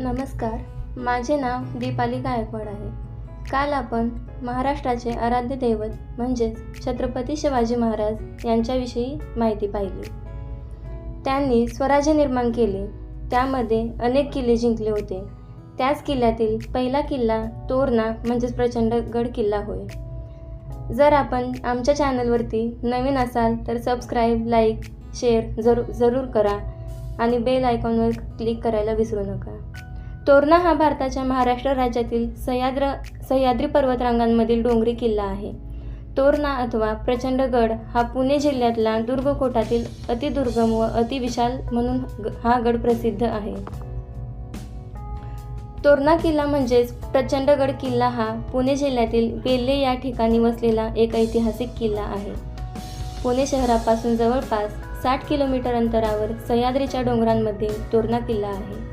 नमस्कार माझे नाव दीपाली गायकवाड आहे. काल आपण महाराष्ट्राचे आराध्य दैवत म्हणजेच छत्रपती शिवाजी महाराज यांच्याविषयी माहिती पाहिली. त्यांनी स्वराज्य निर्माण केले त्यामध्ये अनेक किल्ले जिंकले होते. त्याच किल्ल्यातील पहिला किल्ला तोरणा म्हणजेच प्रचंडगड किल्ला होय. जर आपण आमच्या चॅनलवरती नवीन असाल तर सबस्क्राईब लाईक शेअर जरूर जरूर करा आणि बेल आयकॉनवर क्लिक करायला विसरू नका. तोरणा हा भारताच्या महाराष्ट्र राज्यातील सह्याद्र सह्याद्री पर्वतरांगांमधील डोंगरी किल्ला आहे. तोरणा अथवा प्रचंडगड हा पुणे जिल्ह्यातला दुर्गकोटातील अतिदुर्गम व अतिविशाल म्हणून ग- हा गड प्रसिद्ध आहे. तोरणा किल्ला म्हणजेच प्रचंडगड किल्ला हा पुणे जिल्ह्यातील बेल्ले या ठिकाणी वसलेला एक ऐतिहासिक किल्ला आहे. पुणे शहरापासून जवळपास साठ किलोमीटर अंतरावर सह्याद्रीच्या डोंगरांमध्ये तोरणा किल्ला आहे.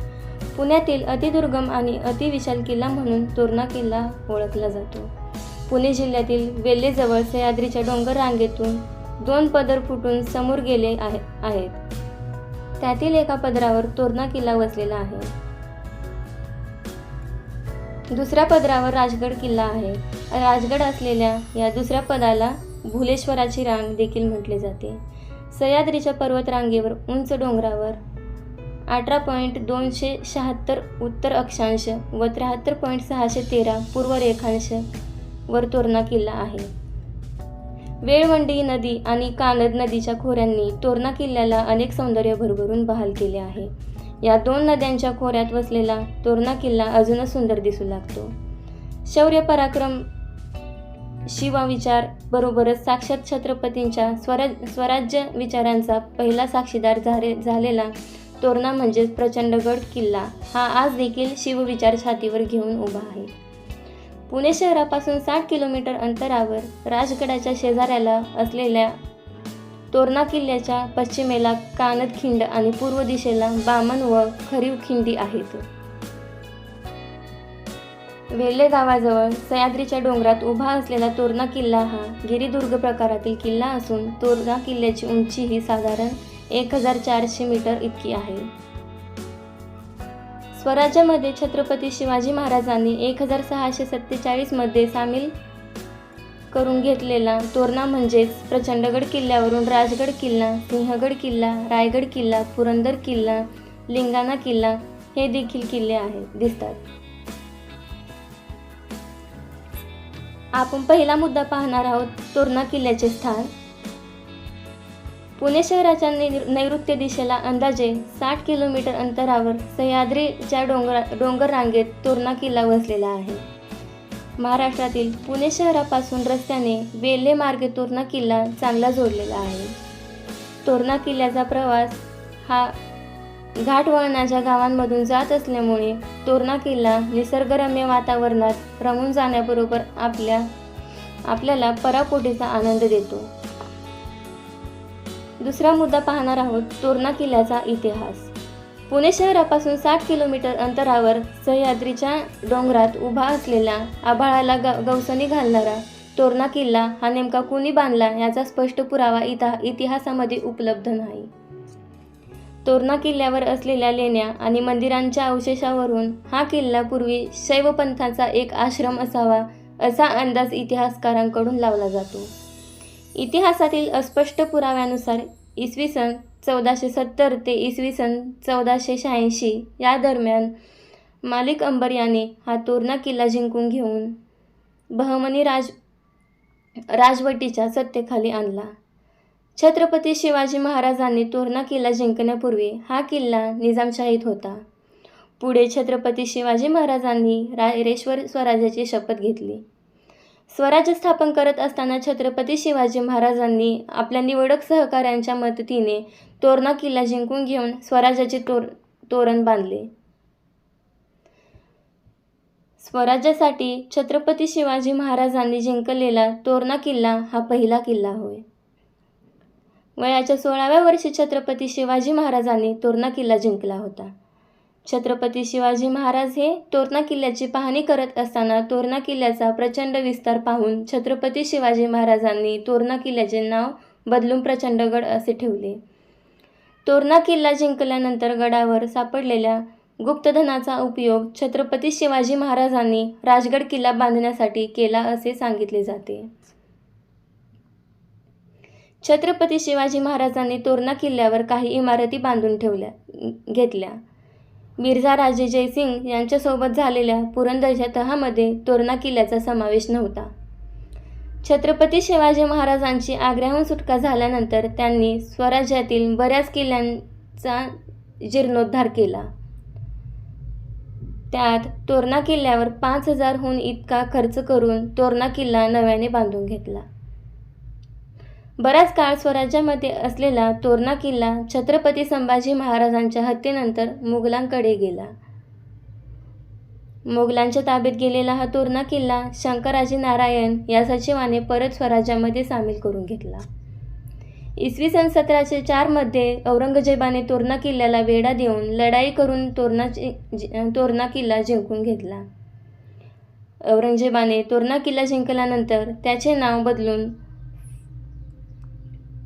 पुण्यातील अतिदुर्गम आणि अतिविशाल किल्ला म्हणून तोरणा किल्ला ओळखला जातो. पुणे जिल्ह्यातील वेल्हेजवळ सह्याद्रीच्या डोंगर रांगेतून दोन पदर फुटून समोर गेले आहे आहेत. त्यातील एका पदरावर तोरणा किल्ला वसलेला आहे. दुसऱ्या पदरावर राजगड किल्ला आहे. राजगड असलेल्या या दुसऱ्या पदाला भुलेश्वराची रांग देखील म्हटले जाते. सह्याद्रीच्या पर्वतरांगेवर उंच डोंगरावर अठरा पॉईंट दोनशे शहात्तर उत्तर अक्षांश व त्र्याहत्तर पॉईंट सहाशे तेरा पूर्व रेखांश वर तोरणा किल्ला आहे. वेळवंडी नदी आणि कानद नदीच्या खोऱ्यांनी तोरणा किल्ल्याला अनेक सौंदर्य भरभरून बहाल केले आहे. या दोन नद्यांच्या खोऱ्यात वसलेला तोरणा किल्ला अजूनच सुंदर दिसू लागतो. शौर्य पराक्रम शिवविचार बरोबरच साक्षात छत्रपतींच्या स्वराज स्वराज्य विचारांचा पहिला साक्षीदार झाले झालेला तोरणा म्हणजेच प्रचंडगड किल्ला. हा आज देखील शिवविचार छातीवर घेऊन उभा आहे. पुणे शहरापासून साठ किलोमीटर अंतरावर राजगडाच्या शेजाऱ्याला असलेल्या तोरणा किल्ल्याच्या पश्चिमेला कानद खिंड आणि पूर्व दिशेला बामण व खरीव खिंडी आहेत. वेल्हे गावाजवळ सह्याद्रीच्या डोंगरात उभा असलेला तोरणा किल्ला हा गिरिदुर्ग प्रकारातील किल्ला असून तोरणा किल्ल्याची उंची ही साधारण एक हजार चारशे मीटर इतकी आहे. स्वराज्यामध्ये छत्रपती शिवाजी महाराजांनी एक हजार सहाशे सत्तेचाळीसमध्ये सामील करून घेतलेला तोरणा म्हणजेच प्रचंडगड किल्ल्यावरून राजगड किल्ला सिंहगड किल्ला रायगड किल्ला पुरंदर किल्ला लिंगाणा किल्ला हे देखील किल्ले आहेत दिसतात. आपण पहिला मुद्दा पाहणार आहोत तोरणा किल्ल्याचे स्थान. पुणे शहराच्या नैऋ- नैऋत्य दिशेला अंदाजे साठ किलोमीटर अंतरावर सह्याद्रीच्या डोंगर डोंगर रांगेत तोरणा किल्ला वसलेला आहे. महाराष्ट्रातील पुणे शहरापासून रस्त्याने वेल्हे मार्गे तोरणा किल्ला चांगला जोडलेला आहे. तोरणा किल्ल्याचा प्रवास हा घाट वळणाच्या गावांमधून जात असल्यामुळे तोरणा किल्ला निसर्गरम्य वातावरणात रमून जाण्याबरोबर आपल्या आपल्याला पराकोटीचा आनंद देतो. दुसरा मुद्दा पाहणार आहोत तोरणा किल्ल्याचा इतिहास. पुणे शहरापासून साठ किलोमीटर अंतरावर सह्याद्रीच्या डोंगरात उभा असलेला आभाळाला ग गवसणी घालणारा तोरणा किल्ला हा नेमका कुणी बांधला याचा स्पष्ट पुरावा इतिहा इतिहासामध्ये उपलब्ध नाही. तोरणा किल्ल्यावर असलेल्या लेण्या आणि मंदिरांच्या अवशेषावरून हा किल्ला पूर्वी शैवपंथाचा एक आश्रम असावा असा अंदाज इतिहासकारांकडून लावला जातो. इतिहासातील अस्पष्ट पुराव्यानुसार इसवी सन चौदाशे सत्तर ते इसवी सन चौदाशे शहाऐंशी या दरम्यान मालिक अंबर याने हा तोरणा किल्ला जिंकून घेऊन बहमनी राज राजवटीच्या सत्तेखाली आणला. छत्रपती शिवाजी महाराजांनी तोरणा किल्ला जिंकण्यापूर्वी हा किल्ला निजामशाहीत होता. पुढे छत्रपती शिवाजी महाराजांनी रायरेश्वर स्वराज्याची शपथ घेतली. स्वराज्य स्थापन करत असताना छत्रपती शिवाजी महाराजांनी आपल्या निवडक सहकाऱ्यांच्या मदतीने तोरणा किल्ला जिंकून घेऊन स्वराज्याचे तोर तोरण बांधले. स्वराज्यासाठी छत्रपती शिवाजी महाराजांनी जिंकलेला तोरणा किल्ला हा पहिला किल्ला होय. वयाच्या सोळाव्या वर्षी छत्रपती शिवाजी महाराजांनी तोरणा किल्ला जिंकला होता. छत्रपती शिवाजी महाराज हे तोरणा किल्ल्याची पाहणी करत असताना तोरणा किल्ल्याचा प्रचंड विस्तार पाहून छत्रपती शिवाजी महाराजांनी तोरणा किल्ल्याचे नाव बदलून प्रचंडगड असे ठेवले. तोरणा किल्ला जिंकल्यानंतर गडावर सापडलेल्या गुप्तधनाचा उपयोग छत्रपती शिवाजी महाराजांनी राजगड किल्ला बांधण्यासाठी केला असे सांगितले जाते. छत्रपती शिवाजी महाराजांनी तोरणा किल्ल्यावर काही इमारती बांधून ठेवल्या घेतल्या. मिर्झा राजे जयसिंग यांच्यासोबत झालेल्या पुरंदरच्या तहामध्ये तोरणा किल्ल्याचा समावेश नव्हता. छत्रपती शिवाजी महाराजांची आग्र्याहून सुटका झाल्यानंतर त्यांनी स्वराज्यातील बऱ्याच किल्ल्यांचा जीर्णोद्धार केला. त्यात तोरणा किल्ल्यावर पाच हजारहून इतका खर्च करून तोरणा किल्ला नव्याने बांधून घेतला. बराच काळ स्वराज्यामध्ये असलेला तोरणा किल्ला छत्रपती संभाजी महाराजांच्या हत्येनंतर मुघलांकडे गेला. मोगलांच्या ताब्यात गेलेला हा तोरणा किल्ला शंकराजी नारायण या सचिवाने परत स्वराज्यामध्ये सामील करून घेतला. इसवी सन सतराशे चारमध्ये औरंगजेबाने तोरणा किल्ल्याला वेढा देऊन लढाई करून तोरणा तोरणा किल्ला जिंकून घेतला. औरंगजेबाने तोरणा किल्ला जिंकल्यानंतर त्याचे नाव बदलून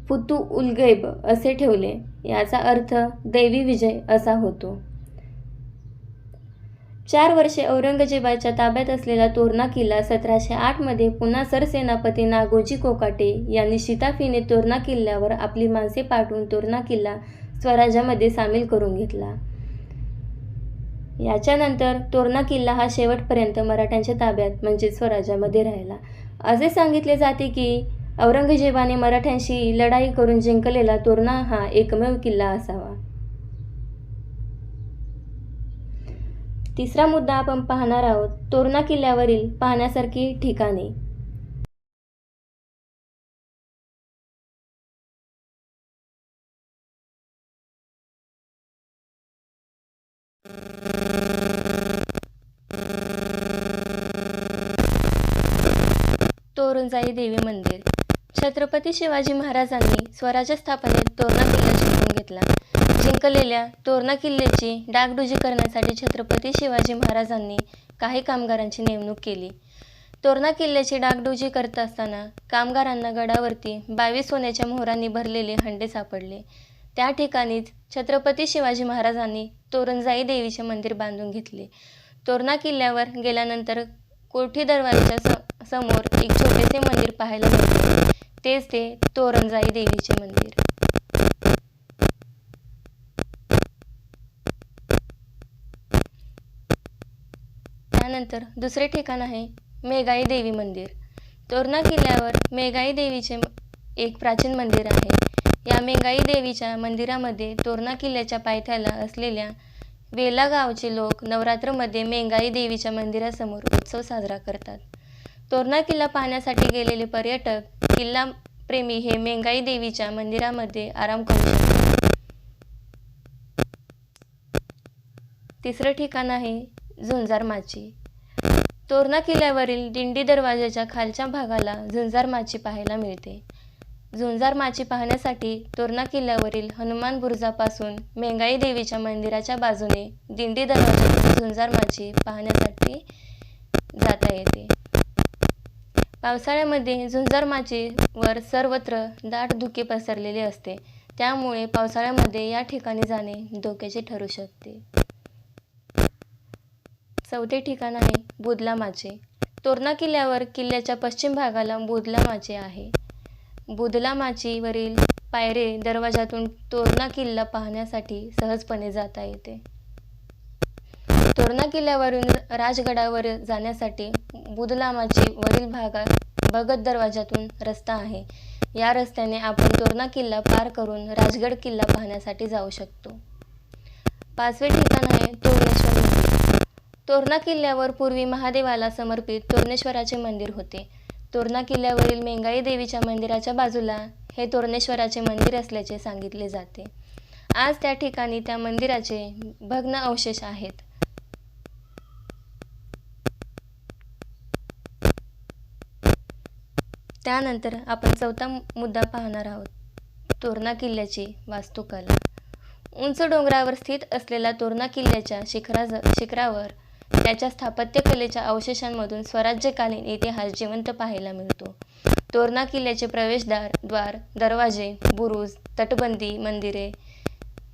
फुतू उलगैब असे ठेवले. याचा अर्थ दैवी विजय असा होतो. चार वर्षे औरंगजेबाच्या ताब्यात असलेला तोरणा किल्ला सतराशे आठमध्ये पुन्हा सरसेनापती नागोजी कोकाटे यांनी शिताफीने तोरणा किल्ल्यावर आपली माणसे पाठवून तोरणा किल्ला स्वराज्यामध्ये सामील करून घेतला. याच्यानंतर तोरणा किल्ला हा शेवटपर्यंत मराठ्यांच्या ताब्यात म्हणजे स्वराज्यामध्ये राहिला. असे सांगितले जाते की औरंगजेबाने मराठ्यांशी लढाई करून जिंकलेला तोरणा हा एकमेव किल्ला असावा. तिसरा मुद्दा आपण पाहणार आहोत तोरणा किल्ल्यावरील पाहण्यासारखी ठिकाणे. तोरणजाई देवी मंदिर. छत्रपती शिवाजी महाराजांनी स्वराज्य स्थापनेत तोरणा किल्ला जिंकून घेतला. जिंकलेल्या तोरणा किल्ल्याची डागडुजी करण्यासाठी छत्रपती शिवाजी महाराजांनी काही कामगारांची नेमणूक केली. तोरणा किल्ल्याची डागडुजी करत असताना कामगारांना गडावरती बावीस सोन्याच्या मोहरांनी भरलेले हंडे सापडले. त्या ठिकाणीच छत्रपती शिवाजी महाराजांनी तोरणजाई देवीचे मंदिर बांधून घेतले. तोरणा किल्ल्यावर गेल्यानंतर कोठी दरवाजाच्या स समोर एक छोटेसे मंदिर पाहायला मिळते तेच ते तोरणजाई देवीचे मंदिर. त्यानंतर दुसरे ठिकाण आहे मेघाई देवी मंदिर. तोरणा किल्ल्यावर मेघाई देवीचे एक प्राचीन मंदिर आहे. या मेघाई देवीच्या मंदिरामध्ये तोरणा किल्ल्याच्या पायथ्याला असलेल्या वेला गावचे लोक नवरात्रमध्ये मेघाई देवीच्या मंदिरासमोर उत्सव साजरा करतात. तोरणा किल्ला पाहण्यासाठी गेलेले पर्यटक किल्ला प्रेमी हे मेंगाई देवीच्या मंदिरामध्ये आराम करू तिसरं ठिकाण आहे झुंजार माची तोरणा किल्ल्यावरील दिंडी दरवाजाच्या खालच्या भागाला झुंजार माची पाहायला मिळते. झुंजार माची पाहण्यासाठी तोरणा किल्ल्यावरील हनुमान बुरुजापासून मेंगाई देवीच्या मंदिराच्या बाजूने दिंडी दरवाजा झुंजार माची पाहण्यासाठी जाता येते. पावसाळ्यामध्ये झुंजर माचीवर सर्वत्र दाट धुके पसरलेले असते. त्यामुळे पावसाळ्यामध्ये या ठिकाणी जाणे धोक्याचे ठरू शकते. चौथे ठिकाण आहे बुदला माचे तोरणा किल्ल्यावर किल्ल्याच्या पश्चिम भागाला बुदला माचे आहे. बुदला माचीवरील पायरे दरवाजातून तोरणा किल्ला पाहण्यासाठी सहजपणे जाता येते. तोरणा किल्ल्यावरून राजगडावर जाण्यासाठी बुदलामाची वरील भागात भगत दरवाजातून रस्ता आहे. या रस्त्याने आपण तोरणा किल्ला पार करून राजगड किल्ला पाहण्यासाठी जाऊ शकतो. पाचवे ठिकाण आहे तोरणेश्वर. मंदिर तोरणा किल्ल्यावर पूर्वी महादेवाला समर्पित तोरणेश्वराचे मंदिर होते. तोरणा किल्ल्यावरील मेंगाई देवीच्या मंदिराच्या बाजूला हे तोरणेश्वराचे मंदिर असल्याचे सांगितले जाते. आज त्या ठिकाणी त्या मंदिराचे भग्न अवशेष आहेत. त्यानंतर आपण चौथा मुद्दा पाहणार आहोत. तोरणा किल्ल्याची वास्तुकला. उंच डोंगरावर स्थित असलेल्या तोरणा किल्ल्याच्या शिखरा शिखरावर त्याच्या स्थापत्यकलेच्या अवशेषांमधून स्वराज्यकालीन इतिहास जिवंत पाहायला मिळतो. तोरणा किल्ल्याचे प्रवेशद्वार द्वार दरवाजे बुरुज तटबंदी मंदिरे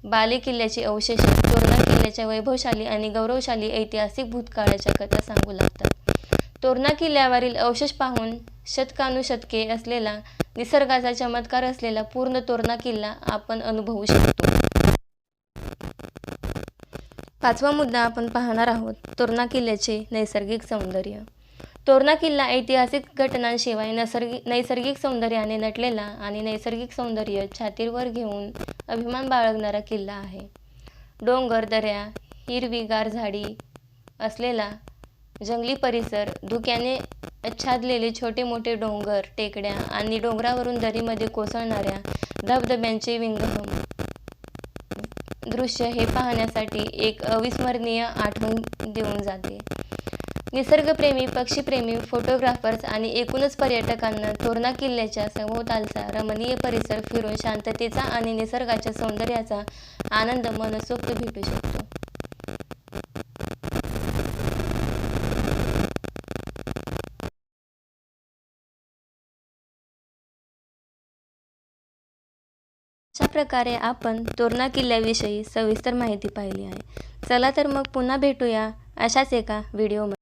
बाले किल्ल्याची अवशेष तोरणा किल्ल्याच्या वैभवशाली आणि गौरवशाली ऐतिहासिक भूतकाळाच्या कथा सांगू लागतात. तोरणा किल्ल्यावरील अवशेष पाहून शतकानुशतके असलेला निसर्गाचा चमत्कार असलेला पूर्ण तोरणा किल्ला आपण अनुभवू शकतो. पाचवा मुद्दा आपण पाहणार आहोत तोरणा किल्ल्याचे नैसर्गिक सौंदर्य. तोरणा किल्ला ऐतिहासिक घटनांशिवाय नैसर्गिक नैसर्गिक सौंदर्याने नटलेला आणि नैसर्गिक सौंदर्य छातीवर घेऊन अभिमान बाळगणारा किल्ला आहे. डोंगर दऱ्या हिरवीगार झाडी असलेला जंगली परिसर धुक्याने आच्छादलेले छोटे मोठे डोंगर टेकड्या आणि डोंगरावरून दरीमध्ये कोसळणाऱ्या धबधब्यांचे विंगम दृश्य हे पाहण्यासाठी एक अविस्मरणीय आठवण देऊन जाते. निसर्गप्रेमी पक्षीप्रेमी फोटोग्राफर्स आणि एकूणच पर्यटकांना तोरणा किल्ल्याच्या सभोवतालचा रमणीय परिसर फिरून शांततेचा आणि निसर्गाच्या सौंदर्याचा आनंद मनसोक्त भेटू शकतो. प्रकारे आपण तोरणा किल्ल्याविषयी सविस्तर माहिती पाहिली आहे. चला तर मग पुन्हा भेटूया अशाच एका व्हिडिओमध्ये